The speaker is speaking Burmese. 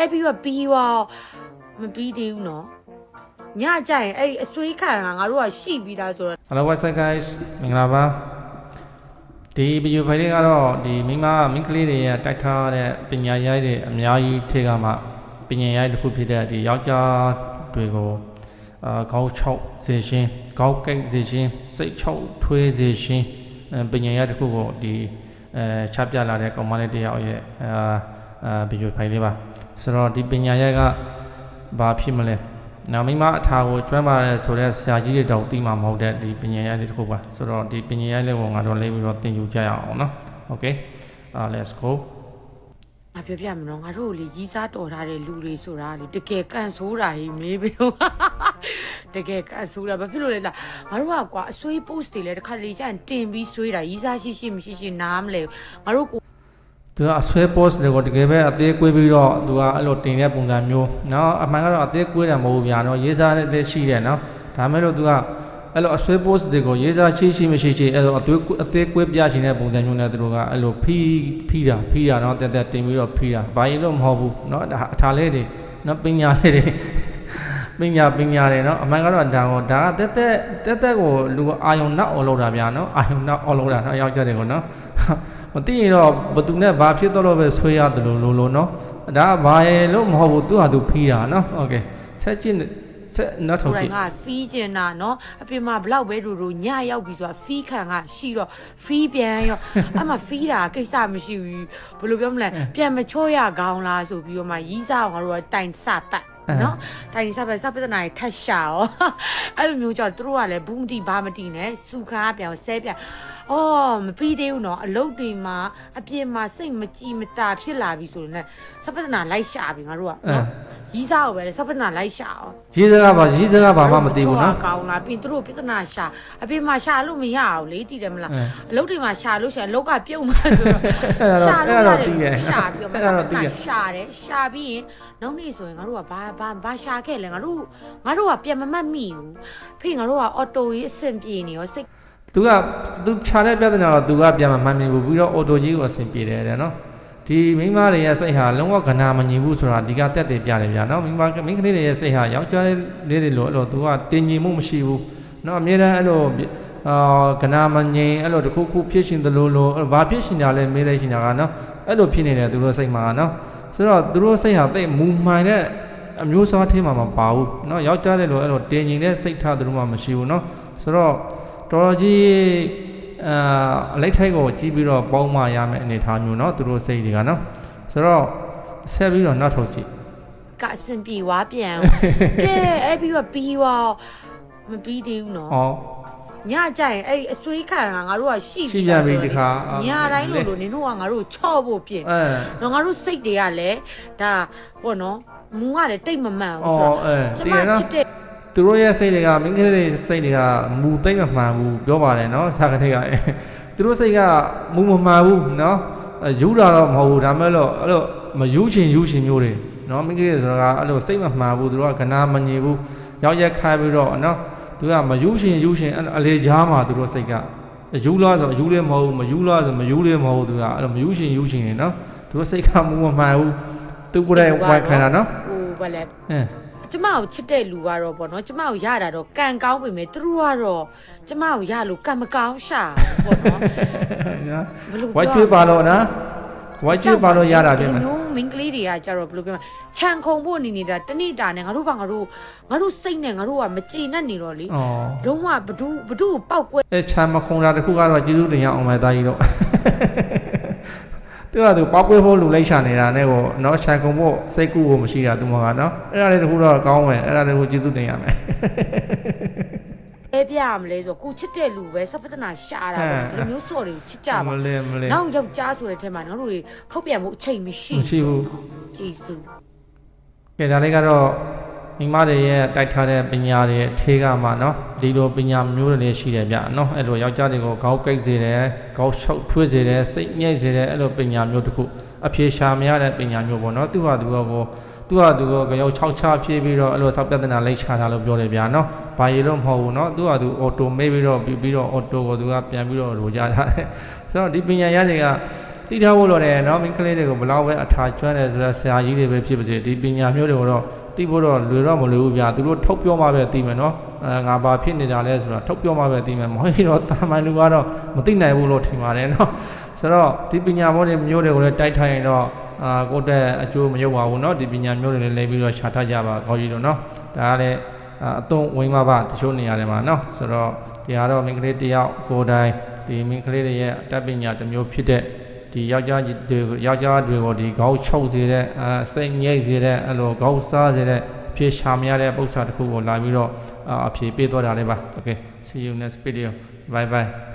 အဲ့ပြီးတော့ပြီးရောမပြီးသေးဘူးနော်ညကြရင်အဲ့ဒီအဆွေးခံကငါတို့ကရှိပြီးသားဆိုတော့ Hello what's up guys မင်္ဂလာပါဒီဗီဒီယိုဖိုင်လေးကတော့ဒီမိန်းမမိန်းကလေးတွေရဲ့တိုက်ထားတဲ့ပညာရိုက်တွေအများကြီးထဲကမှပညာရိုက်တစ်ခုဖြစ်တဲ့ဒီယောက်ျားတွေကိုအာခေါင်းချုပ်စေရှင်ခေါင်းကိတ်စေရှင်စိတ်ချုပ်ထွေးစေရှင်အဲပညာရိုက်တစ်ခုကိုဒီအဲချပြလာတဲ့ကောင်မလေးတစ်ယောက်ရဲ့အာအာဗီဒီယိုဖိုင်လေးပါ ဆိုတော့ဒီပညာရိုက်ကဘာဖြစ်မလဲ နောက်မိမအထာကိုကျွမ်းပါတယ်ဆိုတော့ဆရာကြီးတွေတော့သိမှာမဟုတ်တဲ့ဒီပညာရေးလေးတစ်ခုပါဆိုတော့ဒီပညာရေးလေးကိုငါတို့လေးပြီးတော့သင်ယူကြရအောင်နော်โอเคအာ let's go ငါပြောပြမလို့ငါတို့လေကြီးစားတော်ထားတဲ့လူတွေဆိုတာလေတကယ်ကန်ဆိုးတာကြီးမေးပေးဦးတကယ်ကန်ဆိုးတာဘာဖြစ်လို့လဲလားငါတို့ကကွာအဆွေး post တွေလည်းတစ်ခါလေကျရင်တင်ပြီးဆွေးတာကြီးစားရှိရှိမရှိရှိနားမလဲငါတို့ကို သူကအဆွဲ post တွေကိုတကယ်ပဲအသေးကွေးပြီးတော့သူကအဲ့လိုတင်တဲ့ပုံစံမျိုးเนาะအမှန်ကတော့အသေးကွေးတာမဟုတ်ဘူးဗျာเนาะရေးစားတဲ့အသေးရှိတယ်เนาะဒါမဲ့လို့သူကအဲ့လိုအဆွဲ post တွေကိုရေးစားရှိရှိမရှိရှိအဲ့လိုအသေးအသေးကွေးပြရှင်တဲ့ပုံစံမျိုးနဲ့သူတို့ကအဲ့လိုဖီးဖီးတာဖီးတာเนาะတက်တက်တင်ပြီးတော့ဖီးတာဘာရင်လို့မဟုတ်ဘူးเนาะဒါအထာလေးတွေเนาะပညာလေးတွေ ပညာပညာတယ်เนาะအမှန်ကတော့ဒါကိုဒါကတက်တက်တက်တက်ကိုလူကအာယုံနောက်အောင်လုပ်တာဗျာเนาะအာယုံနောက်အောင်လုပ်တာเนาะယောက်ျားတွေကိုเนาะ မသိရင်တော့ဘသူနဲ့ဘာဖြစ်တော့လို့ပဲဆွေးရတယ်လို့လို့လို့เนาะဒါကဘာရဲ့လို့မဟုတ်ဘူးသူ့ဟာသူဖီးတာเนาะโอเคဆက်ကြည့်ဆက်နောက်ထုတ် ကိုယ် ကြ တို ည့် င်ကဖီးကျင်တာနော်အပြင်မှာဘလောက်ပဲတို့တို့ညရောက်ပြီဆိုတာဖီးခံကရှိတော့ဖီးပြန်ရောအမှဖီးတာကိစ္စမရှိဘူးဘယ်လိုပြောမလဲပြန်မချော့ရကောင်းလားဆိုပြီးတော့မှရီးစားအောင်ငါတို့ကတိုင်စပတ် နော်တိုင်စပတ်စပဒနာထက်ရှာရောအဲ့လိုမျိုးကြောင့်တို့ကလည်းဘူးမတိဘာမတိနဲ့စုခါပြန်ဆဲပြန်အော်မပြီးသေးဘူးနော်အလုတ်တွေမှာအပြင်မှာစိတ်မကြည်မတာဖြစ်လာပြီဆိုရင်စပဒနာလိုက်ရှာပြီငါတို့ကနော် ရီးစားကိုပဲလေစပနာလိုက်ရှာအောင်ရေးစကားပါရေးစကားပါမှမသိဘူးနော် ကောင်းလားပြီးသူတို့ပြဿနာရှာအပြင်မှာရှာလို့မရအောင်လေတည်တယ်မလားအလုပ်တွေမှာရှာလို့ရှာလောက်ကပြုံးမှာဆိုတော့ရှာလို့ရတယ်ရှာပြီးတော့မစပနာရှာတယ်ရှာပြီးရင်နောက်နေ့ဆိုရင်ငါတို့ကဘာဘာဘာရှာခဲ့လဲငါတို့ငါတို့ကပြန်မမှတ်မိဘူးဖေငါတို့ကအော်တိုကြီးအဆင်ပြေနေရောစိတ် तू က तू ဖြာတဲ့ပြဿနာတော့ तू ကပြန်မမှန်မြင်ဘူးပြီးတော့အော်တိုကြီးကိုအဆင်ပြေတယ်တဲ့နော် ဒီမိန်းမတွေရဲ့စိတ်ဟာလုံးဝကနာမငြိဘူးဆိုတာဒီကတက်တယ်ပြတယ်ဗျာနော်မိန်းမမိန်းကလေးတွေရဲ့စိတ်ဟာယောက်ျားလေးတွေလိုအဲ့လိုသူကတင်ငြိမှုမရှိဘူးနော်အမြဲတမ်းအဲ့လိုအာကနာမငြိအဲ့လိုတခုခုဖြစ်ရှင်သလိုလိုဘာဖြစ်ရှင်ကြလဲမေးလိုက်ရှင်ကြကနော်အဲ့လိုဖြစ်နေတယ်သူတို့စိတ်မှာနော်ဆိုတော့သူတို့စိတ်ဟာတိတ်မူမှန်တဲ့အမျိုးအစားထင်းမှာမပါဘူးနော်ယောက်ျားလေးလိုအဲ့လိုတင်ငြိတဲ့စိတ်ထားသူတို့မှမရှိဘူးနော်ဆိုတော့တော်တော်ကြီး အာအလိုက်ထိုက်ကိုကြီးပြီးတော့ပေါင်းမရမယ့်အနေအထားမျိုးเนาะသူတို့စိတ်တွေကเนาะဆိုတော့ဆက်ပြီးတော့နောက်ထုတ်ကြည့် ကအဆင်ပြေွားပြန်ကဲအဲ့ပြီးတော့ပြီးရောမပြီးသေးဘူးနော် ။အော် ညကြရင်အဲ့ဒီအဆွေးခံကငါတို့ကရှိ ရှိပြန်ပြီဒီခါ ညတိုင်းလို့လို့နင်တို့ကငါတို့ချော့ဖို့ပြင် အဲ တော့ငါတို့စိတ်တွေကလည်းဒါပေါ့နော်မူကလည်းတိတ်မမှန်ဘူး အော် ဆိုတော့ အဲ ကျ ဒီ မ နော် ချစ်တဲ့ သူတို့ရဲ့စိတ်တွေကမိန်းကလေးတွေစိတ်တွေကမူသိမ့်မမှန်ဘူးပြောပါတယ်နော်စာကလေးကသူတို့စိတ်ကမူမမှန်ဘူးနော်ယူတာတော့မဟုတ်ဘူးဒါမဲ့လို့အဲ့လိုမယူချင်ယူချင်မျိုးတွေနော်မိန်းကလေးဆိုတာကအဲ့လိုစိတ်မမှန်ဘူးသူတို့ကကနာမငြိဘူးရောက်ရက်ခိုင်းပြီးတော့နော်သူကမယူချင်ယူချင်အလေကြားမှာသူတို့စိတ်ကယူလားဆိုယူလည်းမဟုတ်မယူလားဆိုမယူလည်းမဟုတ်သူကအဲ့လိုမယူချင်ယူချင်နေနော်သူတို့စိတ်ကမူမမှန်ဘူးသူကိုယ်တိုင်ဝိုင်းခိုင်းတာနော်ဟိုဘာလဲအင်း ကျမကိုချစ်တဲ့လူကတော့ပေါ့နော်ကျမကိုရတာတော့ကံကောင်းပေမဲ့သူတို့ကတော့ကျမကိုရလို့ကံမကောင်းရှာပေါ့နော်ဘယ်လိုဝိုက်ကျွေးပါလို့နော်ဝိုက်ကျွေးပါလို့ရတာပြင်မယ်နော်မင်းကလေးတွေကကြတော့ဘယ်လိုပြောမလဲခြံခုံဖို့နေနေတာတနေ့တာနဲ့ငါတို့ဘာငါတို့ငါတို့စိတ်နဲ့ငါတို့ကမကြည်နဲ့နေတော့လေဩလုံးဝဘဒုဘဒုကိုပောက်ကွဲအဲချမ်းမခုံတာတခုကတော့ကျေးဇူးတင်ရအောင်မယ်တာကြီးတော့ သူကသူပောက်ကွေးဖို့လူလိုက်ရှာနေတာနဲ့ကိုနော်ချမ်းခုံဖို့စိတ်ကူကိုမရှိတာသူမကနော်အဲ့ဒါလေးတခုတော့ကောင်းမယ်အဲ့ဒါလေးကိုကျေးဇူးတင်ရမယ်ဲပြရမလဲဆိုတော့ကိုချစ်တဲ့လူပဲစပဒနာရှာတာပေါ့ဒီလိုမျိုးစော်တွေကိုချစ်ကြပါမလဲမလဲနောက်ယောက်ျားဆိုတဲ့ထဲမှာငါတို့တွေဖောက်ပြန်မှုအချိန်မရှိမရှိဘူးကျေးဇူးကဲဒါလေးကတော့ မိမတွေရဲ့တိုက်ထားတဲ့ပညာတွေအထေးကမှနော်ဒီလိုပညာမျိုးတွေလည်းရှိတယ်ဗျနော်အဲ့လိုယောက်ျားတွေကိုခေါင်းကိတ်စေတယ်ခေါင်းရှုပ်ထွေးစေတယ်စိတ်ညှိစေတယ်အဲ့လိုပညာမျိုးတစ်ခုအပြေရှာမရတဲ့ပညာမျိုးပေါ့နော်သူ့ဟာသူ့ကိုသူ့ဟာသူ့ကိုကြောက်၆ချဖြည့်ပြီးတော့အဲ့လိုစောက်ပြဿနာလိတ်ချတာလို့ပြောတယ်ဗျနော်ဘာရေလို့မဟုတ်ဘူးနော်သူ့ဟာသူအော်တိုမေးပြီးတော့ပြီးတော့အော်တိုကိုသူကပြန်ပြီးတော့လိုကြတာဆိုတော့ဒီပညာရတွေကတိထားဖို့လိုတယ်နော်မိန်းကလေးတွေကိုဘလောက်ပဲအထာကျွမ်းတယ်ဆိုတော့ဆရာကြီးတွေပဲဖြစ်ပါစေဒီပညာမျိုးတွေကိုတော့ သိဖို့တော့လွယ်တော့မလွယ်ဘူးဗျာသူတို့ထုတ်ပြောမှပဲသိမယ်နော်အဲငါဘာဖြစ်နေတာလဲဆိုတော့ထုတ်ပြောမှပဲသိမယ်မဟုတ်ရင်တော့တာမန်လူကတော့မသိနိုင်ဘူးလို့ထင်ပါတယ်နော်ဆိုတော့ဒီပညာမျိုးတွေမျိုးတွေကိုလည်းတိုက်ထိုင်ရင်တော့အာကိုယ့်တဲ့အကျိုးမရောက်ပါဘူးเนาะဒီပညာမျိုးတွေလည်းလဲပြီးတော့ရှာထကြပါကောင်းကြီးတို့เนาะဒါကလည်းအာအသွင်ဝင်ပါပါတချို့နေရာတွေမှာเนาะဆိုတော့ဒီဟာတော့မိန်းကလေးတစ်ယောက်ကိုယ်တိုင်ဒီမိန်းကလေးတွေရဲ့အတတ်ပညာတစ်မျိုးဖြစ်တဲ့ ဒီယောက်ျားကြီးတွေယောက်ျားတွေကိုဒီခေါင်းချုပ်စေတဲ့အာစိတ်ငြိမ့်စေတဲ့အဲ့လိုခေါင်းစားစေတဲ့အဖြစ်ရှာမရတဲ့ပု္ပ္ပစာတစ်ခုကိုလာပြီးတော့အာအဖြေပေးသွားတာလေးပါ okay see you next video bye bye